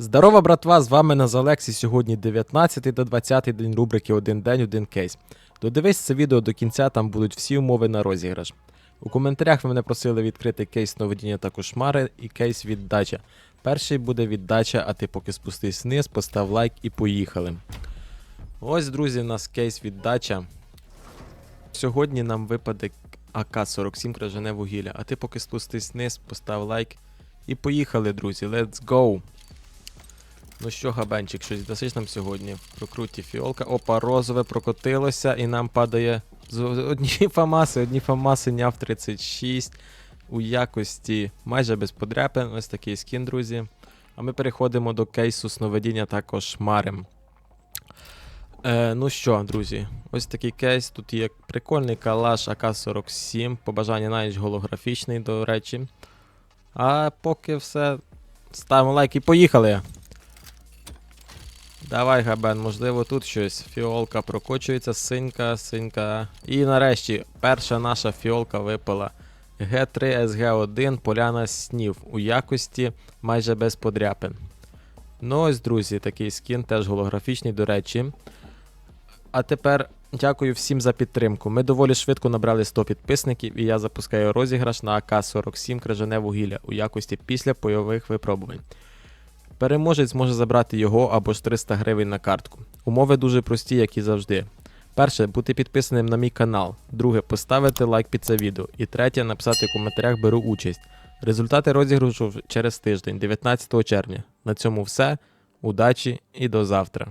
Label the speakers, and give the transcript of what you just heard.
Speaker 1: Здорова, братва! З вами Назалексі. Сьогодні 19 та 20 день рубрики Один день, один кейс. Додивись це відео до кінця, там будуть всі умови на розіграш. У коментарях ви мене просили відкрити кейс новодіння та кошмари і кейс віддача. Перший буде віддача, а ти поки спустись вниз, постав лайк і поїхали. Ось, друзі, у нас кейс віддача. Сьогодні нам випаде АК-47 кражене вугілля, а ти поки спустись вниз, постав лайк і поїхали, друзі. Let's go! Ну що, габенчик, щось досить нам сьогодні? Прокруті фіолка. Опа, розове прокотилося, і нам падає з одні фамаси, одні фамаси няв 36 у якості майже без подряпин. Ось такий скін, друзі. А ми переходимо до кейсу сновидіння також марем. Е, ну що, друзі, ось такий кейс. Тут є прикольний калаш АК-47, побажання навіть голографічний, до речі. А поки все. Ставимо лайк і поїхали! Давай, Габен, можливо, тут щось. Фіолка прокочується, синька, синька. І нарешті перша наша фіолка випала. Г3 СГ1 Поляна Снів у якості майже без подряпин. Ну ось, друзі, такий скін, теж голографічний, до речі. А тепер дякую всім за підтримку. Ми доволі швидко набрали 100 підписників, і я запускаю розіграш на АК-47 Кражане вугілля у якості після бойових випробувань. Переможець може забрати його або ж 300 гривень на картку. Умови дуже прості, як і завжди. Перше, бути підписаним на мій канал. Друге, поставити лайк під це відео. І третє, написати в коментарях беру участь. Результати розіграшу через тиждень, 19 червня. На цьому все. Удачі і до завтра.